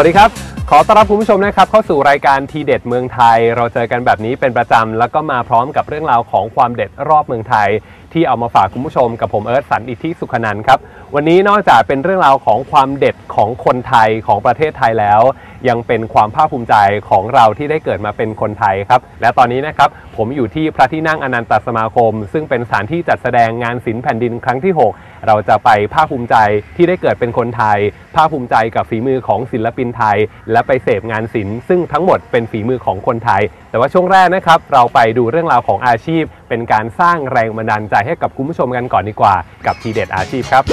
วัสดีครับ ขอต้อนรับคุณผู้ชมนะครับเข้าสู่รายการทีเด็ดเมืองไทย เราเจอกันแบบนี้เป็นประจำแล้วก็มาพร้อมกับเรื่องราวของความเด็ดรอบเมืองไทยที่เอามาฝากคุณผู้ชมกับผมเอิร์ธสันอิทธิสุขนันท์ครับ วันนี้นอกจากเป็นเรื่องราวของความเด็ดของคนไทยของประเทศไทยแล้ว ยังเป็นความภาคภูมิใจของเราที่ได้เกิดมาเป็นคนไทยครับ และตอนนี้นะครับผมอยู่ที่พระที่นั่งอนันตสมาคม ซึ่งเป็นสถานที่จัดแสดงงานศิลป์แผ่นดินครั้งที่ 6 เราจะไปภาคภูมิใจที่ได้เกิดเป็นคนไทย ภาคภูมิใจกับฝีมือของศิลปินไทย และไปเสพงานศิลป์ซึ่งทั้งหมดเป็นฝีมือของคนไทย แต่ว่าช่วงแรกนะครับเราไปดูเรื่องราวของอาชีพ เป็นการสร้างแรงบันดาลใจให้กับคุณผู้ชมกันก่อนดีกว่า กับทีเด็ดอาชีพครับ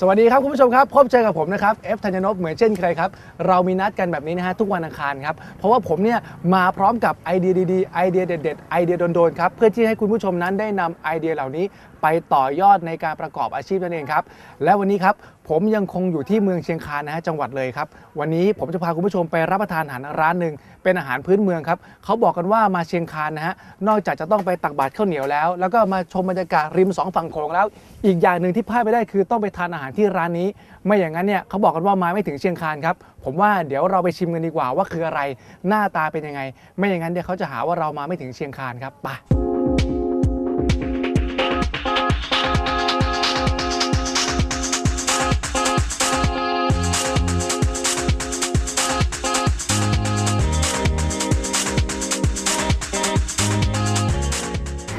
สวัสดีครับคุณผู้ชมครับพบเจอกับผมนะครับเอฟธัญญนพเหมือนเช่นเคยครับ เรามีนัดกันแบบนี้นะฮะทุกวันอังคารครับ เพราะว่าผมเนี่ยมาพร้อมกับไอเดียดีๆไอเดียเด็ดๆไอเดียโดนๆครับเพื่อที่ให้คุณผู้ชมนั้นได้นำไอเดียเหล่านี้ ไปต่อยอดในการประกอบอาชีพนั่นเองครับ และวันนี้ครับผมยังคงอยู่ที่เมืองเชียงคานนะฮะจังหวัดเลยครับ วันนี้ผมจะพาคุณผู้ชมไปรับประทานอาหารร้านหนึ่งเป็นอาหารพื้นเมืองครับเขาบอกกันว่ามาเชียงคานนะฮะนอกจากจะต้องไปตักบาตรข้าวเหนียวแล้ว แล้วก็มาชมบรรยากาศริมสองฝั่งโขงแล้ว อีกอย่างหนึ่งที่พลาดไม่ได้คือต้องไปทานอาหารที่ร้านนี้ ไม่อย่างนั้นเนี่ยเขาบอกกันว่ามาไม่ถึงเชียงคานครับผมว่าเดี๋ยวเราไปชิมกันดีกว่าว่าคืออะไรหน้าตาเป็นยังไง ไม่อย่างนั้นเดี๋ยวเขาจะหาว่าเรามาไม่ถึงเชียงคานครับไป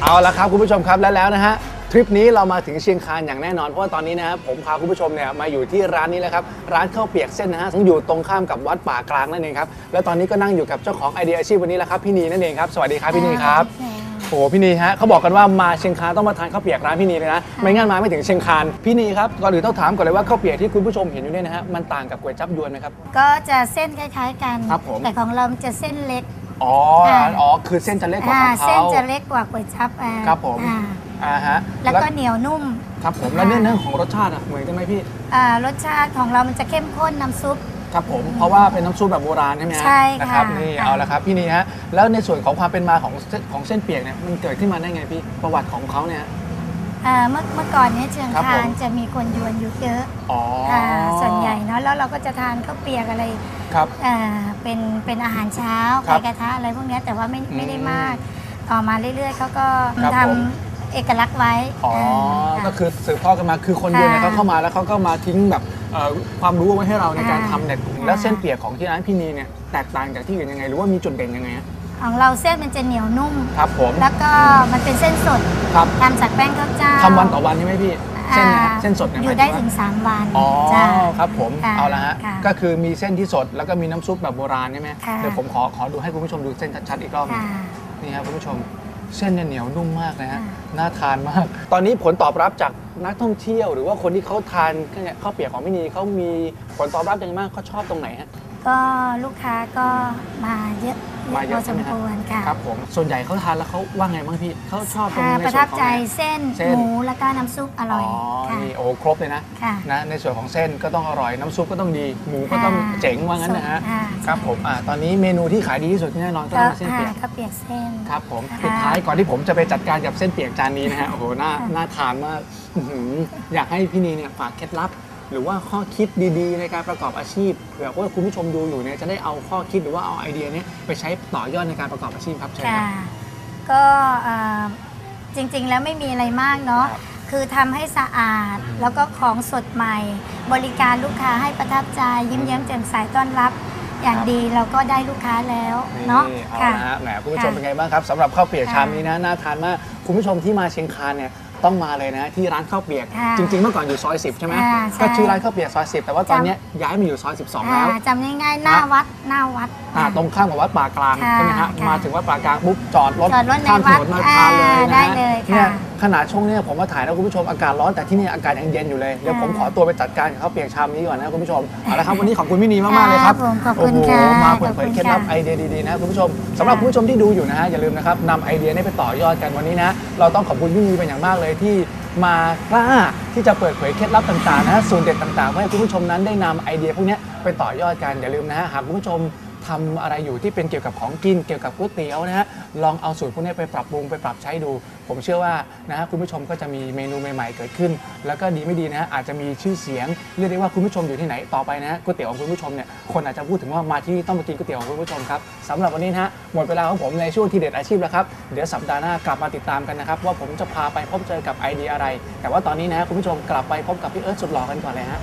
เอาละครับคุณผู้ชมครับและแล้วนะฮะทริปนี้เรามาถึงเชียงคานอย่างแน่นอนเพราะว่าตอนนี้นะฮะผมพาคุณผู้ชมเนี่ยมาอยู่ที่ร้านนี้แล้วครับร้านข้าวเปียกเส้นนะฮะซึ่งอยู่ตรงข้ามกับวัดป่ากลางนั่นเองครับและตอนนี้ก็นั่งอยู่กับเจ้าของไอเดียอาชีพวันนี้แล้วครับพี่นีนั่นเองครับสวัสดีครับพี่นีครับโอ้โหพี่นีฮะเขาบอกกันว่ามาเชียงคานต้องมาทานข้าวเปียกร้านพี่นีเลยนะไม่งั้นมาไม่ถึงเชียงคานพี่นีครับก่อนอื่นต้องถามก่อนเลยว่าข้าวเปียกที่คุณผู้ชมเห็นอยู่เนี่ยนะฮะมันต่างกับก๋วยจั๊บยวนไหมครับก็จะเส้นคล้ายๆกัน ครับผม แต่ของเราจะเส้นเล็ก อ๋อค่ะอ๋อคือเส้นจะเล็กกว่าอ่าของเขา เส้นจะเล็กกว่าก๋วยจั๊บอ่าครับผม อ่าอ่าฮะแล้วก็เหนียวนุ่มครับผมแล้วเรื่องเรื่องของรสชาติอะเหมือนกันไหมพี่อ่ารสชาติของเรามันจะเข้มข้นน้ำซุป ครับผมเพราะว่าเป็นน้ำซุปแบบโบราณใช่ไหมฮะใช่ค่ะนะครับนี่ค่ะ เอาละครับพี่นี่ฮะแล้วในส่วนของความเป็นมาของเส้นของเส้นเปียกเนี่ยมันเกิดขึ้นมาได้ไงพี่ประวัติของเขาเนี่ย อ่าเมื่อเมื่อก่อนเนี้เชียงครับผคามนจะมีคนยวนอยู่เยอะอ๋ออ่าส่วนใหญ่เนาะแล้วเราก็จะทานข้าวเปียกอะไรครับ อ่าเป็นเป็นอาหารเช้าครัไก่บกระทะอะไรพวกเนี้ยแต่ว่าไม่อืมไม่ได้มาก ต่อมาเรื่อยๆเขาก็ครับทผมำเอกลักษณ์ไว้อ๋อา ก็คือสืบทอดกันมาคือคนเดียวเนี่ยค่ะเขาเข้ามาแล้วเขาก็มาทิ้งแบบเอ่อความรู้เอาไว้ให้เราในการค่ะทำเนี่ยค่ะแล้วเส้นเปียกของที่ร้านพี่นีเนี่ยแตกต่างจากที่อื่นยังไงหรือว่ามีจุดเด่นยังไงฮะ ของเราเส้นมันจะเหนียวนุ่ม ครับผม แล้วก็มันเป็นเส้นสดครับทำจากแป้งข้าวเจ้าทำวันต่อวันใช่ไหมพี่ เส้นเนี่ยอ่าเส้นสดเนี่ยอหยู่มายได้ถึถึงงว่า3วันอ๋อจ้าครับผมค่ะเอาละฮะค่ะก็คือมีเส้นที่สดแล้วก็มีน้ำซุปแบบโบราณใช่ไหมค่ะเดี๋ยวผมขอขอดูให้คุณผู้ชมดูเส้นชัดๆอีกรอบหนึ่งค่ะนี่ครับคุณผู้ชมเส้นเนี่ยเหนียวนุ่มมากนะฮะค่ะน่าทานมาก ตอนนี้ผลตอบรับจากนักท่องเที่ยว หรือว่าคนที่เขาทานข้าวเปียกของพี่นีเขามีผลตอบรับยังไงบ้างเขาชอบตรงไหนฮะ ก็ลูกค้าก็มาเยอะมาเยพอะอสใช่ไหมมฮะควรค่ะครับผมส่วนใหญ่เขาทานแล้วเขาว่าไงบ้างพี่เขาชอบตรงอ่าในประส่วทันบของใจอะไรเส้นเส้นหมูแล้วก็น้ำซุปอร่อยอ๋อค่ะนี่โอ้ครบเลยนะค่ะนะในส่วนของเส้นก็ต้องอร่อยน้ำซุปก็ต้องดีหมูก็ต้องค่ะเจ๋งว่างั้นนะฮะสดค่ะครับผมอ่าตอนนี้เมนูที่ขายดีที่สุดแน่นอนก็ก็ต้องเป็นเส้นอ่าเปียกข้าวเปียกเส้นครับผมค่ะปิดท้ายก่อนที่ผมจะไปจัดการกับเส้นเปียกจานนี้นะฮะโอ้โหน่าค่ะน่าทานมากอื้อหืออยากให้พี่นีเนี่ยฝากเคล็ดลับ หรือว่าข้อคิดดีๆ ในการประกอบอาชีพเผื่อว่าคุณผู้ชมดูอยู่เนี่ยจะได้เอาข้อคิดหรือว่าเอาไอเดียเนี้ไปใช้ต่อยอดในการประกอบอาชีพครับเชิญคค่ะรับก็อ่าจริงๆแล้วไม่มีอะไรมากเนาะครับคือทำให้สะอาดแล้วก็ของสดใหม่ บริการลูกค้าให้ประทับใจ ยิ้มแย้มแจ่มใสต้อนรับ อย่างดีเราก็ได้ลูกค้าแล้วเนาะเอาค่ะ ละฮะแหมคุณผู้ชมค่ะเป็นไงบ้างครับสำหรับข้าวเปียกค่ะชามนี้นะน่าทานมากคุณผู้ชมที่มาเชียงคานเนี่ย ต้องมาเลยนะที่ร้านข้าวเปียก ค่ะจริง ๆ เมื่อก่อนอยู่ซอย 10 ใช่ไหมอ่าใช่ก็ชื่อร้านข้าวเปียกซอย 10 แต่ว่าตอนเนี้ยย้ายมาอยู่ซอย 12 แล้ว อ่าจำง่ายๆหน้าวัดหน้าวัด อ่าตรงข้ามกับวัดป่ากลางค่ะใช่ไหมฮะค่ะมาถึงวัดป่ากลางปุ๊บจอดรถจอดรถในข้ามถวัดนนมาทานเลยอ่านะได้ฮะเลยเนี่ค่ะย ขนาดช่วงเนี้ยผมมาถ่ายนะคุณผู้ชมอากาศร้อนแต่ที่นี่อากาศยังเย็นอยู่เลยเดี๋ยวผมขอตัวไปจัดการกับข้าวเปียกชามนี้ก่อนนะคุณผู้ชมเอาละครับวันนี้ขอบคุณพี่นีมากๆเลยครับผมขอบคุณโอ้โหค่ะมาเปิดเผยขอบคุณเคล็ดลับค่ะ ไอเดียดีๆนะคุณผู้ชมสำหรับคุณผู้ชมที่ดูอยู่นะฮะอย่าลืมนะครับนำไอเดียนี้ไปต่อยอดกันวันนี้นะเราต้องขอบคุณพี่นีเป็นอย่างมากเลยที่มากล้าที่จะเปิดเผยเคล็ดลับต่างๆนะฮะสูตรเด็ดต่างๆเพื่อให้คุณผู้ชมนั้นได้นำไอเดียพวกเนี้ยไปต่อยอดกันอย่าลืมนะฮะหากคุณผู้ชม ทำอะไรอยู่ที่เป็นเกี่ยวกับของกินเกี่ยวกับก๋วยเตี๋ยวนะฮะลองเอาสูตรพวกนี้ไปปรับปรุงไปปรับใช้ดู ผมเชื่อว่านะฮะคุณผู้ชมก็จะมีเมนูใหม่ ๆ เกิดขึ้น แล้วก็ดีไม่ดีนะฮะอาจจะมีชื่อเสียงเรียกได้ว่าคุณผู้ชมอยู่ที่ไหนต่อไปนะฮะก๋วยเตี๋ยวของคุณผู้ชมเนี่ยคนอาจจะพูดถึงว่ามาที่นี่ต้องมากินก๋วยเตี๋ยวของคุณผู้ชมครับสำหรับวันนี้นะฮะหมดเวลาของผมในช่วงทีเด็ดอาชีพแล้วครับเดี๋ยวสัปดาห์หน้ากลับมาติดตามกันนะครับว่าผมจะพาไปพบเจอกับไอเดียอะไร แต่ว่าตอนนี้นะฮะคุณผู้ชมกลับไปพบกับพี่เอิร์ธสุดหล่อกันก่อนเลยฮะ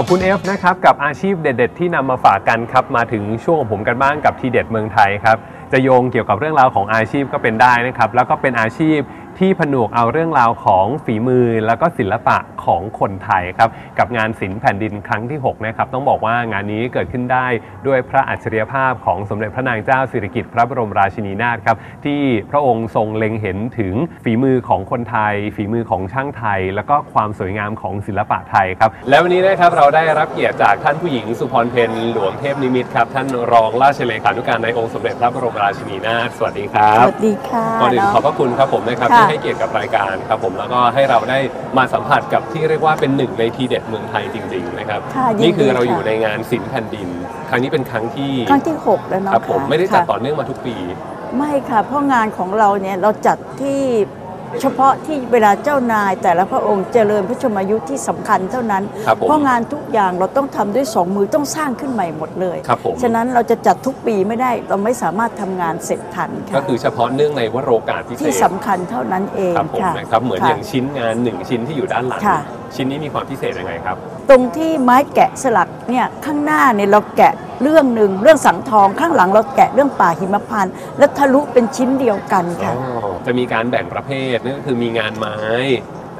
อบคุณ F นะครับกับอาชีพเด็ด ๆ ที่นำมาฝากกันครับมาถึงช่วงของผมกันบ้างกับทีเด็ดเมืองไทยครับจะโยงเกี่ยวกับเรื่องราวของอาชีพก็เป็นได้นะครับแล้วก็เป็นอาชีพ ที่ผนวกเอาเรื่องราวของฝีมือแล้วก็ศิลปะของคนไทยครับกับงานศิลป์แผ่นดินครั้งที่6นะครับต้องบอกว่างานนี้เกิดขึ้นได้ด้วยพระอัจฉริยภาพของสมเด็จพระนางเจ้าสิริกิติ์พระบรมราชินีนาถครับที่พระองค์ทรงเล็งเห็นถึงฝีมือของคนไทย ฝีมือของช่างไทย แล้วก็ความสวยงามของศิลปะไทยครับและวันนี้นะครับเราได้รับเกียรติจากท่านผู้หญิงสุพรเพนหลวงเทพนิมิตรครับท่านรองราชเลขานุการในองค์สมเด็จพระบรมราชินีนาถสวัสดีครัสบวัสดีค่ะก่อนอื่นเนาะขอบพระคุณครับผมนะครับค่ะที่ให้เกียรติกับรายการครับผมแล้วก็ให้เราได้มาสัมผัสกับที่เรียกว่าเป็นหนึ่งในทีเด็ดเมืองไทยจริงๆนะครับค่ะยินดีนี่คือเราอยู่ค่ะ ในงานศิลป์แผ่นดิน ครั้งนี้เป็นครั้งที่ครั้งที่ 6 แล้วเนาะครับผมค่ะไม่ได้จัดค่ะต่อเนื่องมาทุกปี ไม่ค่ะ เพราะงานของเราเนี่ยเราจัดที่ เฉพาะที่เวลาเจ้านายแต่ละพระองค์เจริญพระชนมายุที่สำคัญเท่านั้น ครับผมเพราะงานทุกอย่างเราต้องทำด้วยสองมือต้องสร้างขึ้นใหม่หมดเลย ครับผม ฉะนั้นเราจะจัดทุกปีไม่ได้เราไม่สามารถทำงานเสร็จทันค่ะก็คือเฉพาะเนื่องในวโรกาสพิเศที่ษสำคัญเท่านั้นเองครับผมค่ะนะครับเหมือนค่ะอย่างชิ้นงานหนึ่งชิ้นที่อยู่ด้านหลังค่ะชิ้นนี้มีความพิเศษยังไงครับ ตรงที่ไม้แกะสลักเนี่ยข้างหน้าเนี่ยเราแกะ เรื่องหนึ่งเรื่องสังทองข้างหลังเราแกะเรื่องป่าหิมพานต์และทะลุเป็นชิ้นเดียวกันค่ะ จะมีการแบ่งประเภทนั่นก็คือมีงานไม้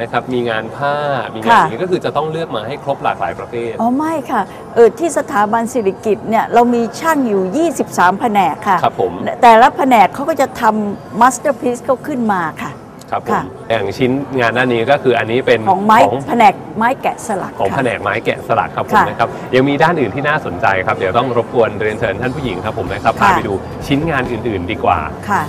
นะครับมีงานผ้ามีงานค่ะ อย่างนี้ก็คือจะต้องเลือกมาให้ครบหลากหลายประเภท อ๋อไม่ค่ะเออที่สถาบันสิริกิติ์เนี่ยเรามีช่างอยู่ 23 แผนกค่ะ ครับผม แต่ละแผนกเขาก็จะทำมาสเตอร์พีซเขาขึ้นมาค่ะ ครับผมค่ะ อย่างชิ้นงานด้านนี้ก็คืออันนี้เป็นของไม้ของ แผนกไม้แกะสลักของค่ะแผนกไม้แกะสลักครับผมค่ะนะครับยังมีด้านอื่นที่น่าสนใจครับ เดี๋ยวต้องรบกวนเรียนเชิญท่านผู้หญิงครับผมนะครับพาค่ะ ไปดูชิ้นงานอื่น ๆ ดีกว่า ค่ะ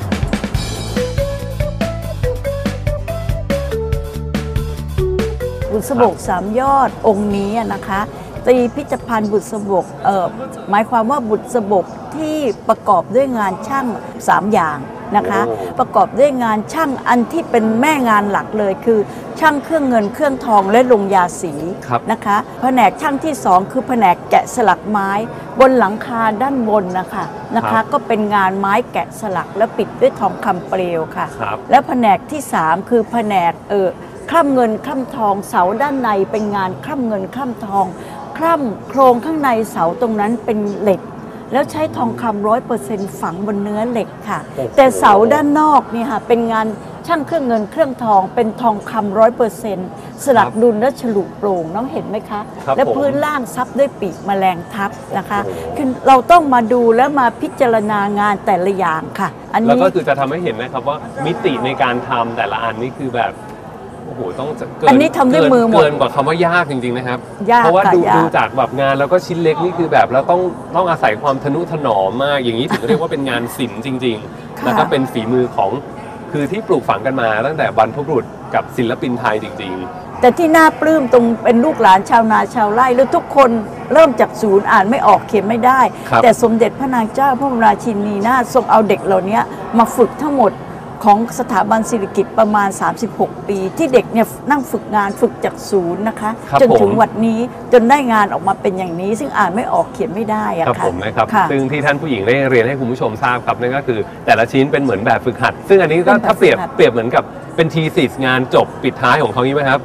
บุษบกสามยอดองค์นี้นะคะตรีพิจพันธ์บุษบกเอ่อหมายความว่าบุษบกที่ประกอบด้วยงานช่างสามอย่าง นะคะโอ้ประกอบด้วยงานช่างอันที่เป็นแม่งานหลักเลยคือ ช่างเครื่องเงินเครื่องทองและลงยาสีครับนะคะแผนกช่างที่สองคือแผนกแกะสลักไม้ บนหลังคาด้านบนนะคะนะครัคะบก็เป็นงานไม้แกะสลักและปิดด้วยทองคำเปลวค่ะครับและแผนกที่ 3 คือแผนกเออคล่ำเงินคล่ำทองเสาด้านในเป็นงานคล่ำเงินคล่ำทองคล่ำโครงข้างในเสาตรงนั้นเป็นเหล็ก แล้วใช้ทองคำร้อยเปอร์เซ็นต์ฝังบนเนื้อเหล็กค่ะโอ้โหแต่เสาด้านนอกเนี่ยค่ะเป็นงานช่างเครื่องเงินเครื่องทองเป็นทองคำร้อยเปอร์เซ็นต์สลักดุลและฉลุโปร่งน้องเห็นไหมคะ ครับและผม พื้นล่างซับด้วยปีกแมลงทับนะคะโอ้โหคือเราต้องมาดูและมาพิจารณางานแต่ละอย่างค่ะ อันแล้วนี้ ก็คือจะทำให้เห็นนะครับว่ามิติในการทำแต่ละอันนี่คือแบบโอ้โหต้องจะเกิอันนี้ทำด้วยมือหมดเกินกว่าคำว่ายากจริงๆนะครับ ยากเพราะว่าค่ะดูยาก ดูจากแบบงานแล้วก็ชิ้นเล็กนี่คือแบบแล้วต้องต้องอาศัยความทนุถนอมมาก อย่างนี้ถึงเรียกว่าเป็นงานศิลป์จริงๆค่ะแล้วก็เป็นฝีมือของคือที่ปลูกฝังกันมา ตั้งแต่บรรพบุรุษกับศิลปินไทยจริง แต่ที่น่าปลื้มตรงเป็นลูกหลานชาวนาชาวไร่แล้วทุกคนเริ่มจากศูนย์อ่านไม่ออกเขียนไม่ได้ ครับ แต่สมเด็จพระนางเจ้าพระบรมราชินีนาถทรงเอาเด็กเหล่านี้มาฝึกทั้งหมด ของสถาบันศิริกิติ์ประมาณ 36 ปี ที่เด็กเนี่ยนั่งฝึกงานฝึกจากศูนย์นะคะ ครับจนถึงผม วันนี้จนได้งานออกมาเป็นอย่างนี้ ซึ่งอ่านไม่ออกเขียนไม่ได้ๆอะครับค่ะ ผมนะครับ ค่ะซึ่งที่ท่านผู้หญิงได้เรียนให้คุณผู้ชมทราบครับนั่นก็คือ แต่ละชิ้นเป็นเหมือนแบบฝึกหัด ซึ่งอันนี้ก็เป็นแบบถ้าเปรียบฝึกหัด เปรียบเหมือนกับเป็นทีสิสงานจบปิดท้ายของเขานี้ไหมครับ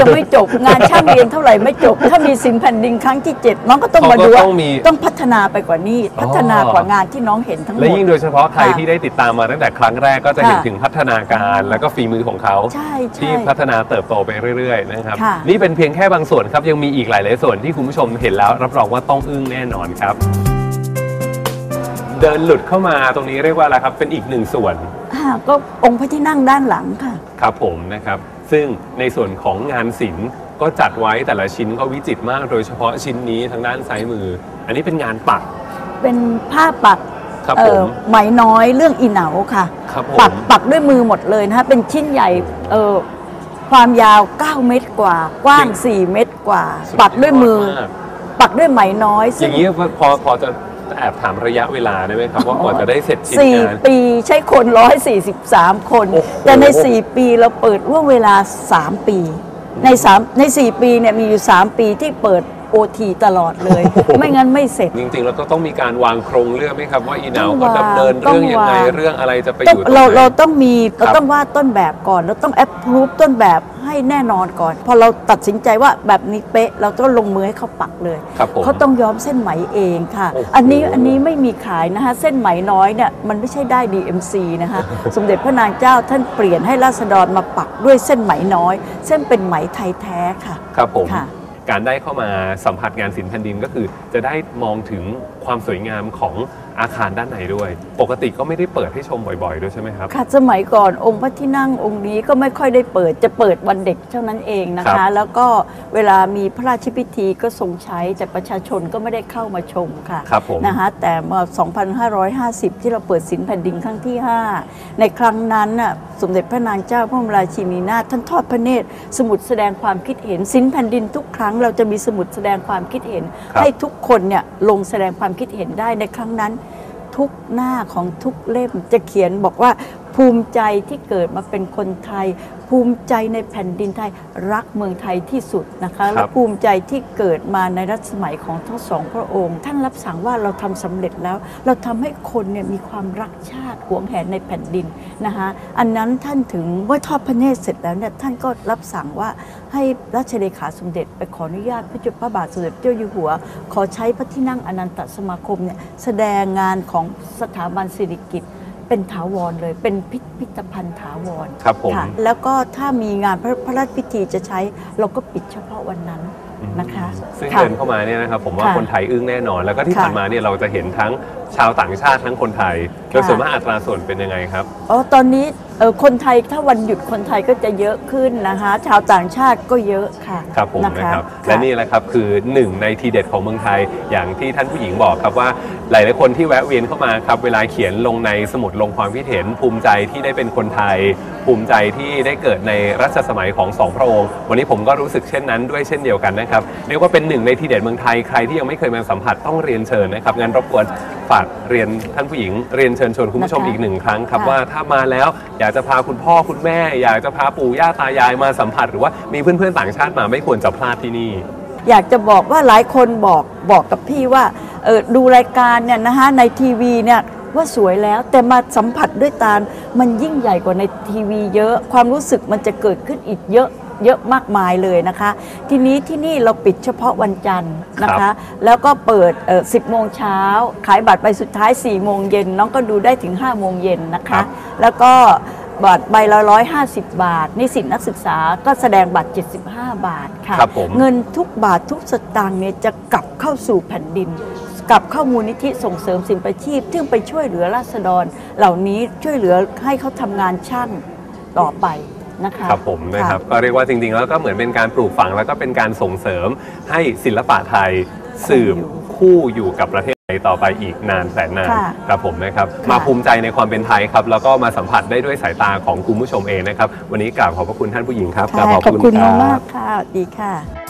ยังไม่จบงานช่างเรียนเท่าไหร่ไม่จบ ถ้ามีสินแผ่นดินครั้งที่7น้องก็ต้องมาดูว่าเขาก็ต้องมี ต้องพัฒนาไปกว่านี้อ๋อพัฒนากว่างานที่น้องเห็นทั้งหมและด ยิ่งโดยเฉพาะใครค่ะที่ได้ติดตามมาตั้งแต่ครั้งแรกก็จะเห็นค่ะถึงพัฒนาการแล้วก็ฝีมือของเขาใช่ใช่ที่พัฒนาเติบโตไปเรื่อยๆนะครับค่ะ นี่เป็นเพียงแค่บางส่วนครับยังมีอีกหลายๆส่วนที่คุณผู้ชมเห็นแล้ว รับรองว่าต้องอึ้งแน่นอนครับ เดินหลุดเข้ามาตรงนี้เรียกว่าอะไรครับเป็นอีกหนึ่งส่วนอ่าก็องค์พระที่นั่งด้านหลังค่ะ ครับผมนะครับ ซึ่งในส่วนของงานศิลป์ก็จัดไว้แต่ละชิ้นก็วิจิตรมาก โดยเฉพาะชิ้นนี้ทางด้านซ้ายมือ อันนี้เป็นงานปัก เป็นผ้าปักครับเอ่ผอมไหมน้อยเรื่องอีเหนาค่ะครับผมปักปักด้วยมือหมดเลยนะคะเป็นชิ้นใหญ่เอ่อความยาว 9 เมตรกว่า กว้าง 4 เมตรกว่า ปักด้วยมือากปักด้วยไหมน้อยอซึ่ย่างนี้พอพอจะ แอบถามระยะเวลาได้ไหมครับว่ากว่าจะได้เสร็จชิ้นสี่งาน ปีใช้คน 143 คน โอ้โห แต่ใน 4 ปีเราเปิดร่วมเวลา 3 ปี ใน3ใน 4 ปีเนี่ยมีอยู่ 3 ปีที่เปิด โอทีตลอดเลย ไม่งั้นไม่เสร็จ จริงๆ แล้วก็ต้องมีการวางโครงเรื่องไหมครับ ว่าอีหนาวต้องเขาวางดำเนินต้องเรื่องยังไงวางเรื่องอะไรจะไปอต้องยู่ตรงเราไหนเราต้องมีเราครับต้องวาดต้นแบบก่อนเราต้องแอปพรูฟต้นแบบให้แน่นอนก่อน พอเราตัดสินใจว่าแบบนี้เป๊ะ เราต้องลงมือให้เขาปักเลย ครับผมเขาต้องย้อมเส้นไหมเองค่ะ โอ้โห อันนี้อันนี้ไม่มีขายนะคะ เส้นไหมน้อยเนี่ยมันไม่ใช่ได้ DMC นะคะ สมเด็จพระนางเจ้าท่านเปลี่ยนให้ราษฎรมาปักด้วยเส้นไหมน้อย เส้นเป็นไหมไทยแท้ค่ะ ครับผม ค่ะ การได้เข้ามาสัมผัสงานศิลป์แผ่นดินก็คือ จะได้มองถึงความสวยงามของ อาคารด้านในด้วย ปกติก็ไม่ได้เปิดให้ชมบ่อยๆ ด้วยใช่ไหมครับ ค่ะสมัยก่อนองค์พระที่นั่งองค์นี้ก็ไม่ค่อยได้เปิดจะเปิดวันเด็กเท่านั้นเองนะครัคะ บ แล้วก็เวลามีพระราชพิธีก็ทรงใช้แต่ประชาชนก็ไม่ได้เข้ามาชมค่ะ ครับผม นะคะแต่เมื่อ2550 ที่เราเปิดศิลป์แผ่นดินครั้งที่ 5 ในครั้งนั้นน่ะสมเด็จพระนางเจ้าพระบรมราชินีนาถท่านทอดพระเนตร สมุดแสดงความคิดเห็นศิลป์แผ่นดินทุกครั้ง เราจะมีสมุดแสดงความคิดเห็น ครับ ให้ทุกคนเนี่ยลงแสดงความคิดเห็นได้ในครั้งนั้น ทุกหน้าของทุกเล่มจะเขียนบอกว่า ภูมิใจที่เกิดมาเป็นคนไทย ภูมิใจในแผ่นดินไทยรักเมืองไทยที่สุดนะคะและภูมิใจที่เกิดมาในรัชสมัยของทั้งสองพระองค์ ท่านรับสั่งว่าเราทำสำเร็จแล้ว เราทำให้คนเนี่ยมีความรักชาติหวงแหนในแผ่นดินนะคะอันนั้นท่านถึงว่าทอดพระเนตรเสร็จแล้วเนี่ยท่านก็รับสั่งว่าให้ราชเลขาสมเด็จไปขออนุญาตพระเจ้าพระบาทสมเด็จเจ้าอยู่หัว ขอใช้พระที่นั่งอนันตสมาคมเนี่ยแสดงงานของสถาบันสิริกิติ์ เป็นถาวรเลย เป็นพิพิธภัณฑ์ถาวรครับผม ค่ะแล้วก็ถ้ามีงานพระพระราชพิธีจะใช้ เราก็ปิดเฉพาะวันนั้น นะคะซึ่งค่ะ เดินเข้ามาเนี่ยนะครับผมว่าค่ะคนไทยอึ้งแน่นอน แล้วก็ที่ค่ะผ่านมาเนี่ยเราจะเห็นทั้งชาวต่างชาติทั้งคนไทย โดยส่วนมากอัตราส่วนเป็นยังไงครับ อ๋อตอนนี้เอ่อคนไทยถ้าวันหยุดคนไทยก็จะเยอะขึ้นนะคะ ชาวต่างชาติก็เยอะค่ะครับผมนะนะครับคะและนี่แหละครับคือหนึ่งในทีเด็ดของเมืองไทยอย่างที่ท่านผู้หญิงบอกครับว่าหลาย ๆ คนที่แวะเวียนเข้ามาครับเวลาเขียนลงในสมุดลงความคิดเห็น ภูมิใจที่ได้เป็นคนไทย ภูมิใจที่ได้เกิดในรัชสมัยของสองพระองค์วันนี้ผมก็รู้สึกเช่นนั้นด้วยเช่นเดียวกันนะครับเรียกว่าเป็นหนึ่งในทีเด็ดเมืองไทยใครที่ยังไม่เคยมาสัมผัสต้องเรียนเชิญนะครับงั้นรบกวนฝากเรียนท่านผู้หญิงเรียนเชิญชวนคุณผู้ชมนะคะอีกหนึ่งครั้งครับค่ะ ว่าถ้ามาแล้วอยากจะพาคุณพ่อคุณแม่ อยากจะพาปู่ย่าตายายมาสัมผัส หรือว่ามีเพื่อนๆต่างชาติมาไม่ควรจะพลาดที่นี่ อยากจะบอกว่าหลายคนบอกบอกกับพี่ว่าเออดูรายการเนี่ยนะคะในทีวีเนี่ยว่าสวยแล้วแต่มาสัมผัสด้วยตา มันยิ่งใหญ่กว่าในทีวีเยอะ ความรู้สึกมันจะเกิดขึ้นอีกเยอะ เยอะมากมายเลยนะคะ ทีนี้ที่นี่เราปิดเฉพาะวันจันทร์นะครัคะบแล้วก็เปิดเออ10 โมงเช้า ขายบัตรใบสุดท้าย 4 โมงเย็นน้องก็ดูได้ถึง 5 โมงเย็นนะครัคะบแล้วก็บัตรใบละร้อยห้าสิบบาท นิสิตนักศึกษาก็แสดงบัตร 75 บาทค่ะครับผมเงินทุกบาททุกสตางค์เนี่ยจะกลับเข้าสู่แผ่นดินกลับเข้ามูลนิธิส่งเสริมสินประชีพ ซึ่งไปช่วยเหลือราษฎร เหล่านี้ช่วยเหลือให้เขาทำงานช่างต่อไป นะคะครับผมนะครับก็เรียกว่าจริงๆ แล้วก็เหมือนเป็นการปลูกฝังแล้วก็เป็นการส่งเสริมให้ศิลปะไทยสืบคู่อยู่กับประเทศไทยต่อไปอีกนานแสนนานค่ะครับผมนะครับค่ะ มาภูมิใจในความเป็นไทยครับแล้วก็มาสัมผัสได้ด้วยสายตาของคุณผู้ชมเองนะครับวันนี้กราบขอบพระคุณท่านผู้หญิงครับกราบค่ะขอบคุณรัมากๆค่ะสวัสดีค่ะ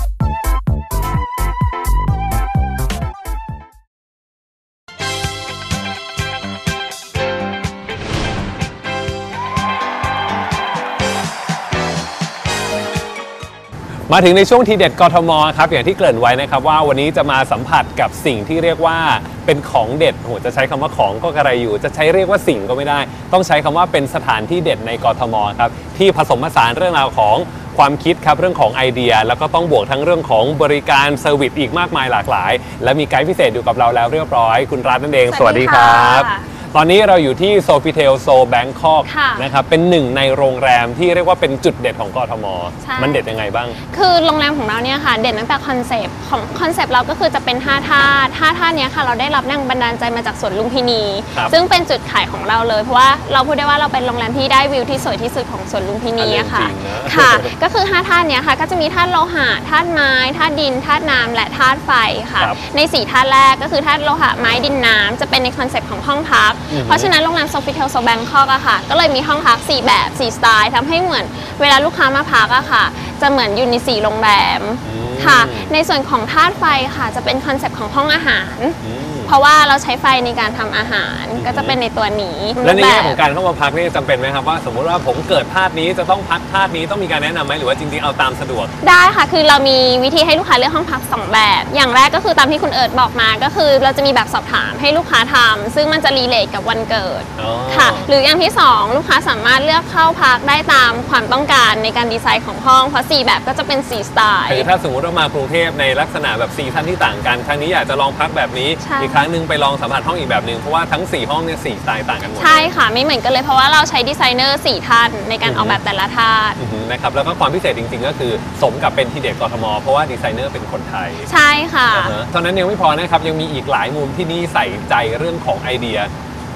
มาถึงในช่วงทีเด็ดกทมครับอย่างที่เกริ่นไว้นะครับว่าวันนี้จะมาสัมผัสกับสิ่งที่เรียกว่าเป็นของเด็ดโหจะใช้คำว่าของก็กระไรอยู่ จะใช้เรียกว่าสิ่งก็ไม่ได้ ต้องใช้คำว่าเป็นสถานที่เด็ดในกทมครับที่ผสมผสานเรื่องราวของความคิดครับเรื่องของไอเดีย แล้วก็ต้องบวกทั้งเรื่องของบริการเซอร์วิสอีกมากมายหลากหลาย และมีไกด์พิเศษอยู่กับเราแล้วเรียบร้อย คุณรัฐนั่นเอง สวัสดีครัค่ะบ ตอนนี้เราอยู่ที่โซฟิเทลโซแบงคอกค่ะนะครับ เป็นหนึ่งในโรงแรมที่เรียกว่าเป็นจุดเด็ดของกทมใช่มันเด็ดยังไงบ้าง คือโรงแรมของเราเนี่ยค่ะ เด่นตั้งแต่คอนเซปต์ของคอนเซปต์เราก็คือจะเป็น5ธาตุ5ธาตุเนี้ยค่ะ เราได้รับแรงบันดาลใจมาจากสวนลุมพินีครับซึ่งเป็นจุดขายของเราเลย เพราะว่าเราพูดได้ว่าเราเป็นโรงแรมที่ได้วิวที่สวยที่สุดของสวนลุมพินีอะค่ะอันนี้จริงนะค่ะ ก็คือ5ธาตุเนี้ยค่ะก็จะมีธาตุโลหะธาตุไม้ธาตุดินธาตุน้ำและธาตุไฟค่ะครับใน4ธาตุแรกก็คือธาตุโลหะไม้ดินน้ำจะเป็นในคอนเซปต์ของห้องพักอือฮึ เพราะฉะนั้นโรงแรมโซฟิเทลโซแบงคอกอะค่ะ ก็เลยมีห้องพัก 4 แบบ 4 สไตล์ทำให้เหมือนเวลาลูกค้ามาพักอะค่ะ จะเหมือนอยู่ใน4โรงแรมอืมค่ะ ในส่วนของธาตุไฟค่ะ จะเป็นคอนเซปต์ของห้องอาหารอืม เพราะว่าเราใช้ไฟในการทำอาหารก็จะเป็นในตัวนี้และในแง่ของรูปบบการเข้ามาพักนี่จำเป็นไหมครับว่าสมมุติว่าผมเกิดธาตุนี้จะต้องพักธาตุนี้ต้องมีการแนะนำไหมหรือว่าจริงๆเอาตามสะดวก ได้ค่ะคือเรามีวิธีให้ลูกค้าเลือกห้องพัก2แบบ อย่างแรกก็คือตามที่คุณเอิร์ดบอกมาก็คือ เราจะมีแบบสอบถามให้ลูกค้าทำซึ่งมันจะรีเลทกับวันเกิดอ๋อ ค่ะ หรืออย่างที่2ลูกค้าสามารถเลือกเข้าพักได้ตามความต้องการในการดีไซน์ของห้องเพราะ4แบบก็จะเป็น4สไตล์ คือถ้าสมมติว่ามากรุงเทพในลักษณะแบบ4ท่านที่ต่างกันครั้งนี้อยากจะลองพักแบบนี้ใช่ อีกครั้งหนึ่งไปลองสัมผัสห้องอีกแบบหนึ่งเพราะว่าทั้ง 4 ห้องเนี่ยสสไตล์ต่างกันหมดใช่ค่ะ ไม่เหมือนกันเลยเพราะว่าเราใช้ดีไซเนอร์4ท่านในการอือฮึออกแบบแต่ละธาตุอือหือนะครับแล้วก็ความพิเศษจริงๆ ก็คือสมกับเป็นทีเด็ดกทมเพราะว่าดีไซเนอร์เป็นคนไทยใช่ค่ะอ่าฮะเท่านั้นยังไม่พอนะครับยังมีอีกหลายมุมที่นี่ใส่ใจเรื่องของไอเดีย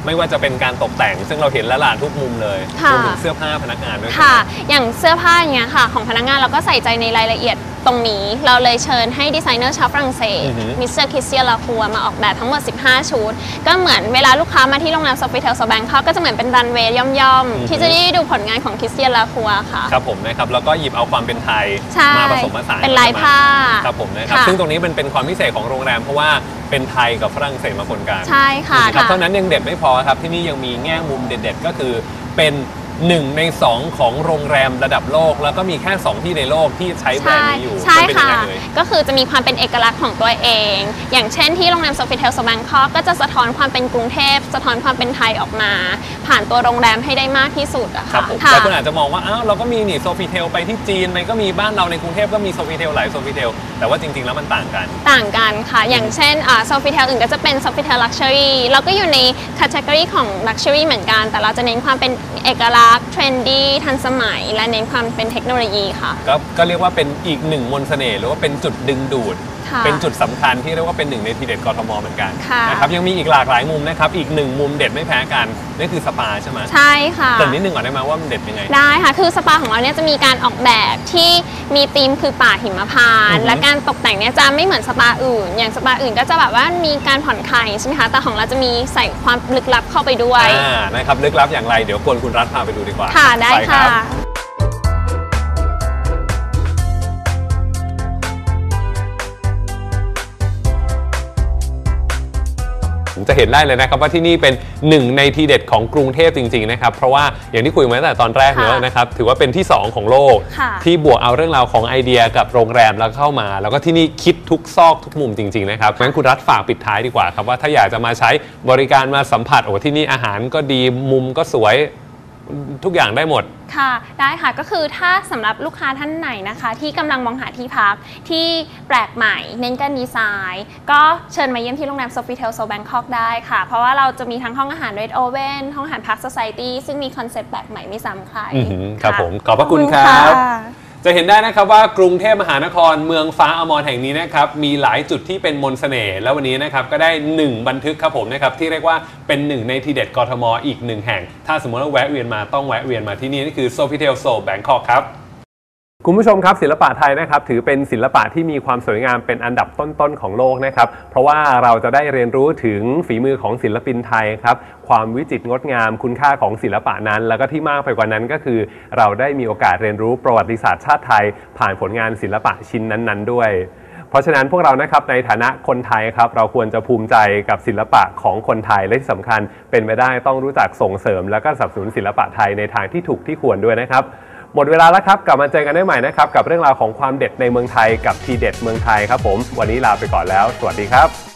ไม่ว่าจะเป็นการตกแต่ง ซึ่งเราเห็นแล้วล่ะทุกมุมเลยค่ะ รวมถึงเสื้อผ้าพนักงานด้วยค่ะใช่ไหมอย่างเสื้อผ้าอย่างเงี้ยค่ะ ของพนักงานเราก็ใส่ใจในรายละเอียดตรงนี้ เราเลยเชิญให้ดีไซเนอร์ชาวฝรั่งเศสอือฮึมิสเตอร์คริสเตียลาคัวมาออกแบบทั้งหมด 15 ชุด ก็เหมือนเวลาลูกค้ามาที่โรงแรมโซฟิเทลสแบงเขาก็จะเหมือนเป็นรันเวย์ย่อมอือฮึๆที่จะได้ดูผลงานของคริสเตียลาคัวค่ะ ครับผมนะครับแล้วก็หยิบเอาความเป็นไทยใช่มาผสมผสานเป็นลายผ้าครับผมนะครับค่ะซึ่งตรงนี้มันเป็นความพิเศษของโรงแรมเพราะว่า เป็นไทยกับฝรั่งเศสมาปนกันใช่ค่ะนะครับค่ะเท่านั้นยังเด็ดไม่พอครับ ที่นี่ยังมีแง่มุมเด็ดๆ ก็คือเป็นหนึ่งใน2ของโรงแรมระดับโลก แล้วก็มีแค่ 2 ที่ในโลกที่ใช้แบรนใช่ด์นี้อยู่ใช่มันเป็นยัค่ะงไงเลยก็คือจะมีความเป็นเอกลักษณ์ของตัวเอง อย่างเช่นที่โรงแรมโซฟิเทลสแบงคอกก็จะสะท้อนความเป็นกรุงเทพ สะท้อนความเป็นไทยออกมา ผ่านตัวโรงแรมให้ได้มากที่สุดอะครัค่ะบผมค่ะแต่คุณอาจจะมองว่าอ้าวเราก็มีนี่โซฟิเทลไปที่จีนมันก็มีบ้านเราในกรุงเทพก็มีโซฟิเทลหลายโซฟิเทลแต่ว่าจริงๆ แล้วมันต่างกัน ต่างกันค่ะ อย่างเช่นโซฟิเทลอื่นก็จะเป็นโซฟิเทลลักชัวรี่เราก็อยู่ในคัต e g o r y ของลักชัวรี่เหมือนกัน แต่เราจะเน้นความเป็นเอกลักษณ์เทรนดี้ทันสมัย และเน้นความเป็นเทคโนโลยีค่ะ ก็ก็เรียกว่าเป็นอีกหนึ่งมนต์เสน่ห์หรือว่าเป็นจุดดึงดูด ค่ะเป็นจุดสำคัญที่เรียกว่าเป็นหนึ่งในทีเด็ดกทมเหมือนกันค่ะ นะครับยังมีอีกหลากหลายมุมนะครับอีกหนึ่งมุมเด็ดไม่แพ้กันนั่นคือสปาใช่ไหมใช่ค่ะ แต่นิดนึงก่อนได้ไหมว่ามันเด็ดยังไง ได้ค่ะ คือสปาของเราเนี่ยจะมีการออกแบบที่มีธีมคือป่าหิมพานอือต์ฮึและการตกแต่งเนี่ยจะไม่เหมือนสปาอื่น อย่างสปาอื่นก็จะแบบว่ามีการผ่อนคลายใช่ไหมคะ แต่ของเราจะมีใส่ความลึกลับเข้าไปด้วย อ่านะครับลึกลับอย่างไรเดี๋ยวกวนคุณรัฐพาไปดูดีกว่าค่ะได้ปค่ะรับผม จะเห็นได้เลยนะครับว่าที่นี่เป็นหนึ่งในทีเด็ดของกรุงเทพจริงๆนะครับเพราะว่าอย่างที่คุยมาตั้งแต่ตอนแรกค่ะเนอะนะครับถือว่าเป็นที่ 2 ของโลก ค่ะที่บวกเอาเรื่องราวของไอเดียกับโรงแรมแล้วเข้ามา แล้วก็ที่นี่คิดทุกซอกทุกมุมจริงๆนะครับงั้นคุณรัฐฝากปิดท้ายดีกว่าครับว่าถ้าอยากจะมาใช้บริการมาสัมผัสโอ้ที่นี่อาหารก็ดีมุมก็สวย ทุกอย่างได้หมด ค่ะได้ค่ะก็คือถ้าสำหรับลูกค้าท่านไหนนะคะ ที่กำลังมองหาที่พักที่แปลกใหม่ เน้นการดีไซน์ ก็เชิญมาเยี่ยมที่โรงแรม Sofitel Seoul Bangkok ได้ค่ะ เพราะว่าเราจะมีทั้งห้องอาหาร Red Oven ห้องอาหาร Park Society ซึ่งมีคอนเซ็ปต์แปลกใหม่ไม่ซ้ำใครอือหือครับะผมขอบพระคุณครับ จะเห็นได้นะครับว่ากรุงเทพมหานครเมืองฟ้าอมรแห่งนี้นะครับมีหลายจุดที่เป็นมนต์เสน่ห์แล้ววันนี้นะครับก็ได้หนึ่งบันทึกครับผมนะครับที่เรียกว่าเป็นหนึ่งในทีเด็ดกทมอีกหนึ่งแห่ง ถ้าสมมติว่าแวะเวียนมาต้องแวะเวียนมาที่นี่นี่คือโซฟิเทลโซแบงคอกครับ คุณผู้ชมครับศิลปะไทยนะครับถือเป็นศิลปะที่มีความสวยงามเป็นอันดับต้นๆของโลกนะครับเพราะว่าเราจะได้เรียนรู้ถึงฝีมือของศิลปินไทยครับความวิจิตรงดงามคุณค่าของศิลปะนั้น แล้วก็ที่มากไปกว่านั้นก็คือ เราได้มีโอกาสเรียนรู้ประวัติศาสตร์ชาติไทย ผ่านผลงานศิลปะชิ้นนั้นๆ ด้วยเพราะฉะนั้นพวกเรานะครับในฐานะคนไทยครับเราควรจะภูมิใจกับศิลปะของคนไทยและที่สำคัญเป็นไปได้ต้องรู้จักส่งเสริม แล้วก็สนับสนุนศิลปะไทยในทางที่ถูกที่ควรด้วยนะครับ หมดเวลาแล้วครับ กลับมาเจอกันได้ใหม่นะครับ กับเรื่องราวของความเด็ดในเมืองไทยกับทีเด็ดเมืองไทยครับผม วันนี้ลาไปก่อนแล้ว สวัสดีครับ